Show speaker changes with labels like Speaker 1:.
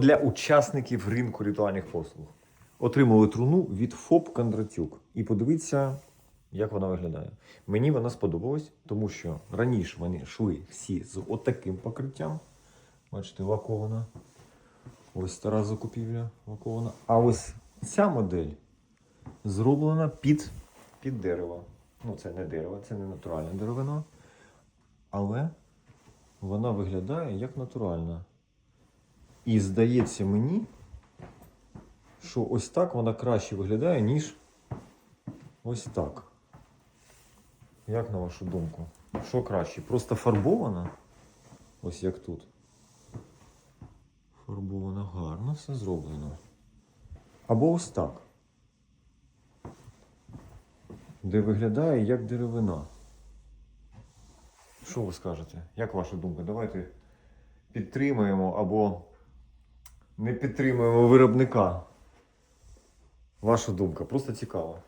Speaker 1: Для учасників ринку ритуальних послуг. Отримали труну від ФОП Кондратюк. І подивіться, як вона виглядає. Мені вона сподобалась, тому що раніше вони йшли всі з отаким покриттям. Бачите, лакована. Ось стара закупівля лакована. А ось ця модель зроблена під, під дерево. Ну, це не дерево, це не натуральне деревина. Але вона виглядає як натуральна. І здається мені, що ось так вона краще виглядає, ніж ось так. Як на вашу думку? Що краще? Просто фарбована? Ось як тут. Фарбовано гарно, все зроблено. Або ось так. Де виглядає як деревина. Що ви скажете? Як ваша думка? Давайте підтримаємо або не підтримуємо виробника. Ваша думка, просто цікаво.